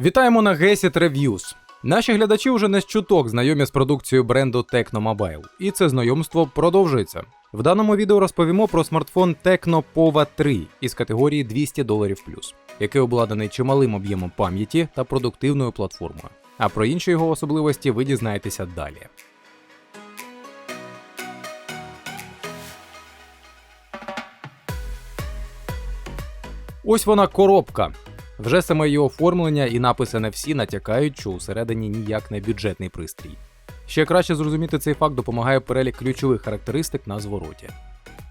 Вітаємо на Gesit Reviews. Наші глядачі вже не з чуток знайомі з продукцією бренду Tecno Mobile, і це знайомство продовжується. В даному відео розповімо про смартфон Tecno Pova 3 із категорії 200 доларів плюс, який обладнаний чималим об'ємом пам'яті та продуктивною платформою. А про інші його особливості ви дізнаєтеся далі. Ось вона коробка. Вже саме її оформлення і написи на всі натякають, що усередині ніяк не бюджетний пристрій. Ще краще зрозуміти цей факт допомагає перелік ключових характеристик на звороті.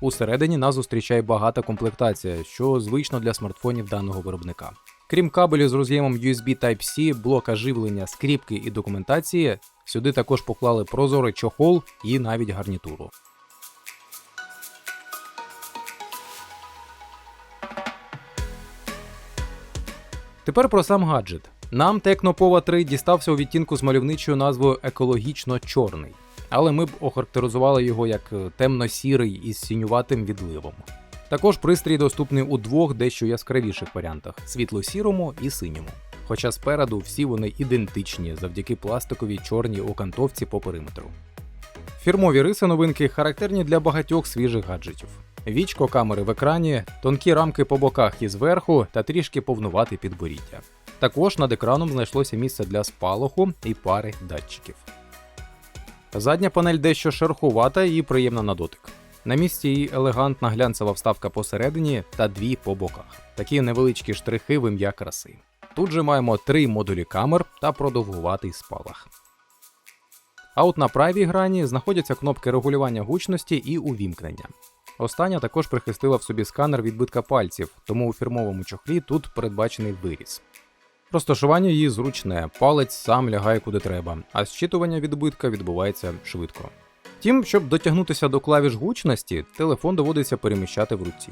Усередині нас зустрічає багата комплектація, що звично для смартфонів даного виробника. Крім кабелю з роз'ємом USB Type-C, блока живлення, скріпки і документації, сюди також поклали прозорий чохол і навіть гарнітуру. Тепер про сам гаджет. Нам Pova 3 дістався у відтінку з мальовничою назвою екологічно чорний, але ми б охарактеризували його як е, темно-сірий із сінюватим відливом. Також пристрій доступний у двох дещо яскравіших варіантах світло-сірому і синьому. Хоча спереду всі вони ідентичні завдяки пластиковій чорній окантовці по периметру. Фірмові риси новинки характерні для багатьох свіжих гаджетів. Вічко камери в екрані, тонкі рамки по боках і зверху та трішки повнувати підборіддя. Також над екраном знайшлося місце для спалаху і пари датчиків. Задня панель дещо шерохувата і приємна на дотик. На місці її елегантна глянцева вставка посередині та дві по боках. Такі невеличкі штрихи в ім'я краси. Тут же маємо три модулі камер та продовгуватий спалах. А от на правій грані знаходяться кнопки регулювання гучності і увімкнення. Остання також прихистила в собі сканер відбитка пальців, тому у фірмовому чохлі тут передбачений виріз. Розташування її зручне, палець сам лягає куди треба, а зчитування відбитка відбувається швидко. Втім, щоб дотягнутися до клавіш гучності, телефон доводиться переміщати в руці.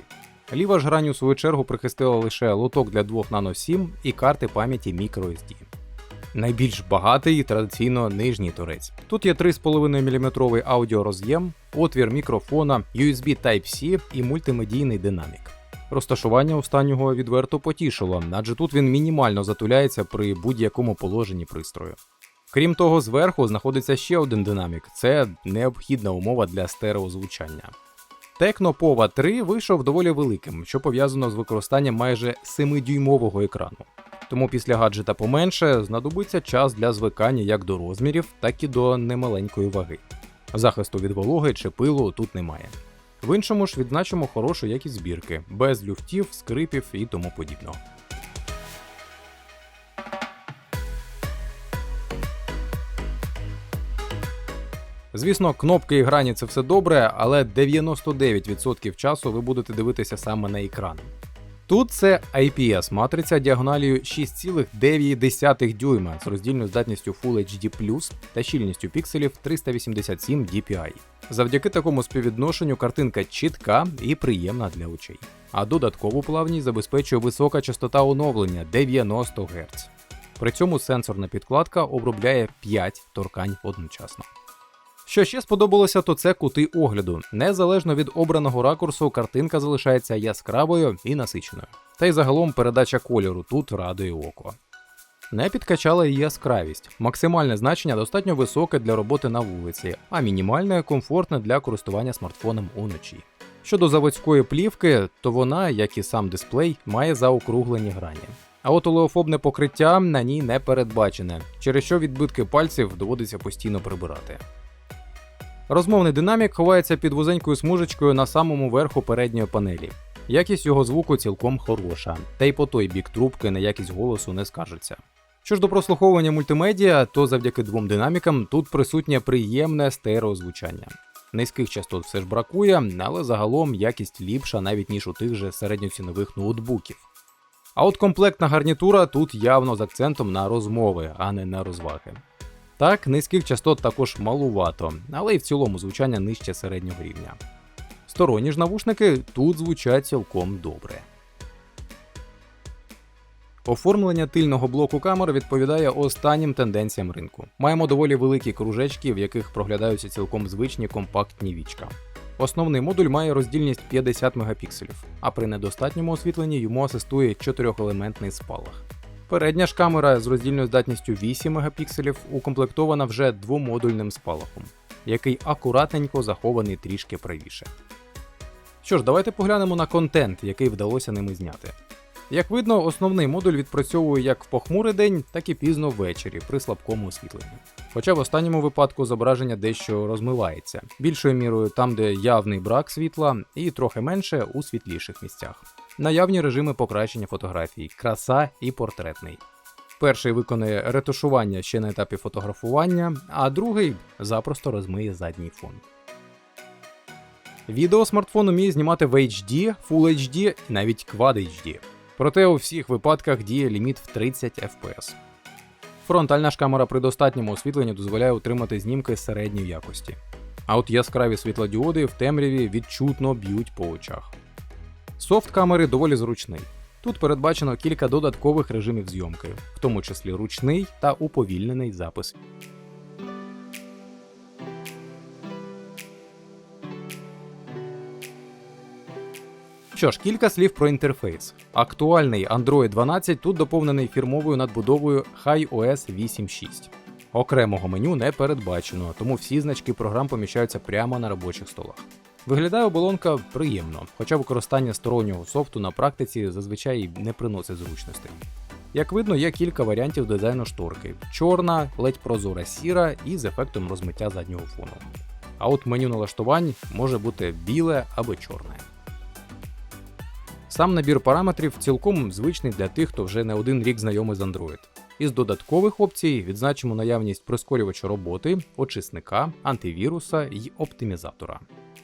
Ліва ж грань у свою чергу прихистила лише лоток для 2 Nano SIM і карти пам'яті microSD. Найбільш багатий традиційно нижній торець. Тут є 3,5 мм аудіороз'єм, отвір мікрофона, USB Type-C і мультимедійний динамік. Розташування останнього відверто потішило, адже тут він мінімально затуляється при будь-якому положенні пристрою. Крім того, зверху знаходиться ще один динамік це необхідна умова для стереозвучання. Pova 3 вийшов доволі великим, що пов'язано з використанням майже 7-дюймового екрану. Тому після гаджета поменше знадобиться час для звикання як до розмірів, так і до немаленької ваги. Захисту від вологи чи пилу тут немає. В іншому ж відзначимо хорошу якість збірки, без люфтів, скрипів і тому подібного. Звісно, кнопки і грані це все добре, але 99% часу ви будете дивитися саме на екран. Тут це IPS матриця діагоналію 6,9 дюйма з роздільною здатністю Full HD та щільністю пікселів 387 dpi. Завдяки такому співвідношенню картинка чітка і приємна для очей. А додаткову плавність забезпечує висока частота оновлення 90 Гц. При цьому сенсорна підкладка обробляє 5 торкань одночасно. Що ще сподобалося, то це кути огляду. Незалежно від обраного ракурсу, картинка залишається яскравою і насиченою. Та й загалом передача кольору тут радує око. Не підкачала її яскравість. Максимальне значення достатньо високе для роботи на вулиці, а мінімальне комфортне для користування смартфоном уночі. Щодо заводської плівки, то вона, як і сам дисплей, має заокруглені грані. А от олеофобне покриття на ній не передбачене, через що відбитки пальців доводиться постійно прибирати. Розмовний динамік ховається під вузенькою смужечкою на самому верху передньої панелі. Якість його звуку цілком хороша, та й по той бік трубки на якість голосу не скажеться. Що ж до прослуховування мультимедіа, то завдяки двом динамікам тут присутнє приємне стереозвучання. Низьких частот все ж бракує, але загалом якість ліпша навіть ніж у тих же середньоцінових ноутбуків. А от комплектна гарнітура тут явно з акцентом на розмови, а не на розваги. Так, низьких частот також малувато, але й в цілому звучання нижче середнього рівня. Сторонні ж навушники тут звучать цілком добре. Оформлення тильного блоку камер відповідає останнім тенденціям ринку. Маємо доволі великі кружечки, в яких проглядаються цілком звичні компактні вічка. Основний модуль має роздільність 50 мегапікселів, а при недостатньому освітленні йому асистує 4-елементний спалах. Передня ж камера з роздільною здатністю 8 Мп укомплектована вже двомодульним спалахом, який акуратненько захований трішки правіше. Що ж, давайте поглянемо на контент, який вдалося ними зняти. Як видно, основний модуль відпрацьовує як в похмурий день, так і пізно ввечері при слабкому освітленні. Хоча в останньому випадку зображення дещо розмивається, більшою мірою там, де явний брак світла, і трохи менше у світліших місцях. Наявні режими покращення фотографій, краса і портретний. Перший виконує ретушування ще на етапі фотографування, а другий запросто розмиє задній фон. Відео смартфон уміє знімати в HD, Full HD і навіть Quad HD. Проте у всіх випадках діє ліміт в 30 FPS. Фронтальна ж камера при достатньому освітленні дозволяє отримати знімки середньої якості. А от яскраві світлодіоди в темряві відчутно б'ють по очах. Софт камери доволі зручний. Тут передбачено кілька додаткових режимів зйомки, в тому числі ручний та уповільнений запис. Що ж, кілька слів про інтерфейс. Актуальний Android 12 тут доповнений фірмовою надбудовою HiOS 8.6. Окремого меню не передбачено, тому всі значки програм поміщаються прямо на робочих столах. Виглядає оболонка приємно, хоча використання стороннього софту на практиці зазвичай не приносить зручностей. Як видно, є кілька варіантів дизайну шторки: чорна, ледь прозора сіра і з ефектом розмиття заднього фону. А от меню налаштувань може бути біле або чорне. Сам набір параметрів цілком звичний для тих, хто вже не один рік знайомий з Android. Із додаткових опцій відзначимо наявність прискорювача роботи, очисника, антивіруса і оптимізатора.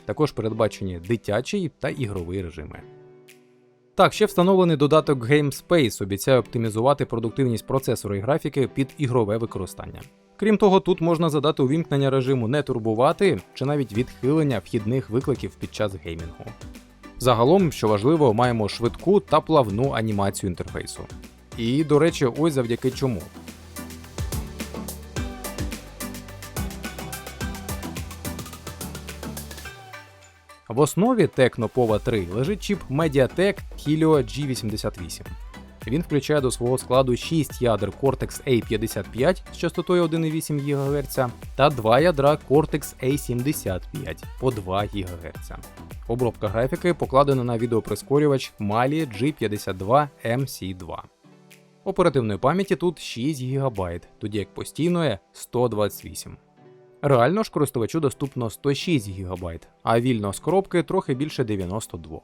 Також передбачені дитячий та ігровий режими. Так, ще встановлений додаток GameSpace обіцяє оптимізувати продуктивність процесора і графіки під ігрове використання. Крім того, тут можна задати увімкнення режиму не турбувати чи навіть відхилення вхідних викликів під час геймінгу. Загалом, що важливо, маємо швидку та плавну анімацію інтерфейсу. І, до речі, ось завдяки чому. В основі Tecno Pova 3 лежить чіп Mediatek Helio G88. Він включає до свого складу 6 ядер Cortex A55 з частотою 1,8 ГГц та 2 ядра Cortex A75 по 2 ГГц. Обробка графіки покладена на відеоприскорювач Mali G52 MC2. Оперативної пам'яті тут 6 ГБ, тоді як постійної 128. Реально ж користувачу доступно 106 ГБ, а вільно з коробки трохи більше 92.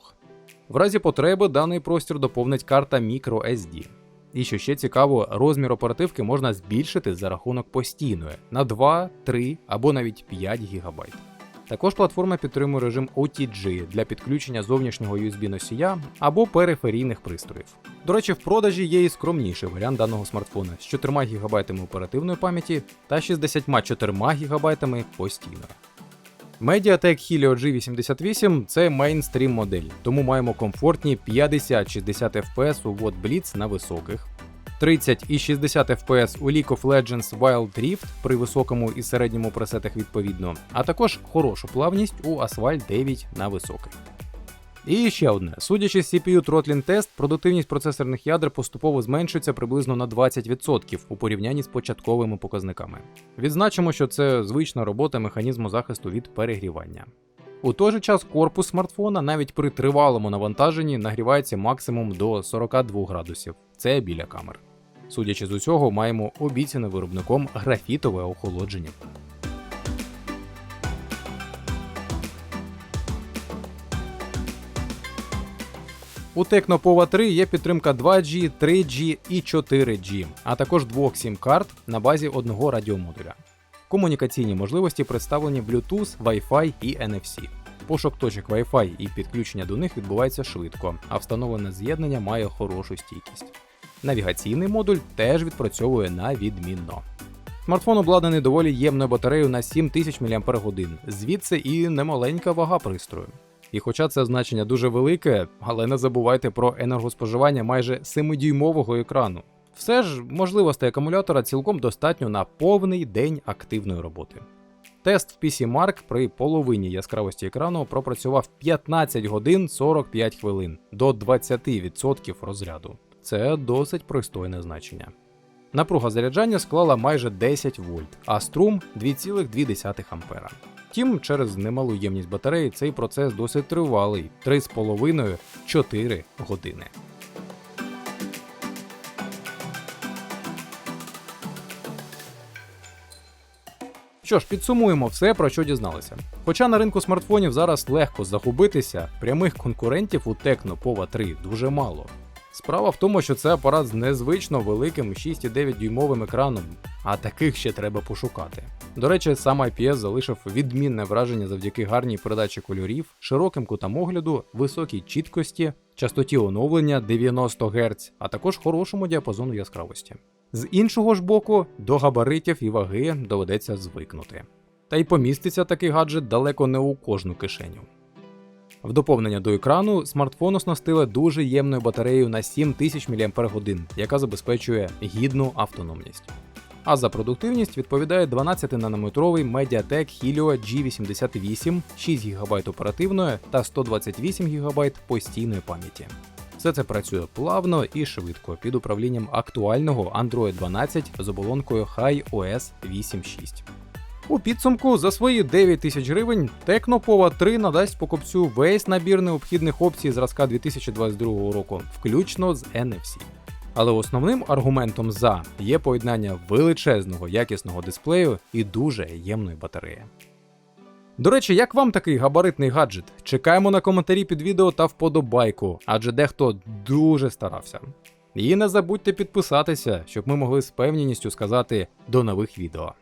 В разі потреби даний простір доповнить карта microSD. І що ще цікаво, розмір оперативки можна збільшити за рахунок постійної на 2, 3 або навіть 5 ГБ. Також платформа підтримує режим OTG для підключення зовнішнього USB-носія або периферійних пристроїв. До речі, в продажі є і скромніший варіант даного смартфона з 4 ГБ оперативної пам'яті та 64 ГБ постійної. Mediatek Helio G88 це мейнстрім модель, тому маємо комфортні 50-60 FPS у WOD Blitz на високих, 30 і 60 FPS у League of Legends Wild Rift при високому і середньому пресетах відповідно, а також хорошу плавність у Asphalt 9 на високих. І ще одне: судячи з CPU Throttling Test, продуктивність процесорних ядер поступово зменшується приблизно на 20% у порівнянні з початковими показниками. Відзначимо, що це звична робота механізму захисту від перегрівання. У той же час корпус смартфона навіть при тривалому навантаженні нагрівається максимум до 42 градусів. Це біля камер. Судячи з усього, маємо обіцяне виробником графітове охолодження. У Tecno Pova 3 є підтримка 2G, 3G і 4G, а також двох сім-карт на базі одного радіомодуля. Комунікаційні можливості представлені Bluetooth, Wi-Fi і NFC. Пошук точок Wi-Fi і підключення до них відбувається швидко, а встановлене з'єднання має хорошу стійкість. Навігаційний модуль теж відпрацьовує на відмінно. Смартфон обладнаний доволі ємною батареєю на 7000 мАч, звідси і немаленька вага пристрою. І хоча це значення дуже велике, але не забувайте про енергоспоживання майже 7-дюймового екрану. Все ж можливостей акумулятора цілком достатньо на повний день активної роботи. Тест в PC Mark при половині яскравості екрану пропрацював 15 годин 45 хвилин до 20% розряду. це досить пристойне значення. Напруга заряджання склала майже 10 вольт, а струм 2,2 ампера. Втім, через немалу ємність батареї цей процес досить тривалий 3,5-4 години. Що ж, підсумуємо все, про що дізналися. Хоча на ринку смартфонів зараз легко загубитися, прямих конкурентів у Tecno Pova 3 дуже мало. Справа в тому, що це апарат з незвично великим 6,9 дюймовим екраном, а таких ще треба пошукати. До речі, сам IPS залишив відмінне враження завдяки гарній передачі кольорів, широким кутам огляду, високій чіткості, частоті оновлення 90 Гц, а також хорошому діапазону яскравості. З іншого ж боку, до габаритів і ваги доведеться звикнути. Та й поміститься такий гаджет далеко не у кожну кишеню. В доповнення до екрану смартфон оснастили дуже ємною батареєю на 7000 мАч, яка забезпечує гідну автономність. А за продуктивність відповідає 12-нанометровий Mediatek Helio G88, 6 ГБ оперативної та 128 ГБ постійної пам'яті. Все це працює плавно і швидко під управлінням актуального Android 12 з оболонкою HiOS 8.6. У підсумку за свої 9 тисяч гривень Pova 3 надасть покупцю весь набір необхідних опцій зразка 2022 року, включно з NFC. Але основним аргументом за є поєднання величезного якісного дисплею і дуже ємної батареї. До речі, як вам такий габаритний гаджет? Чекаємо на коментарі під відео та вподобайку, адже дехто дуже старався. І не забудьте підписатися, щоб ми могли з певністю сказати до нових відео.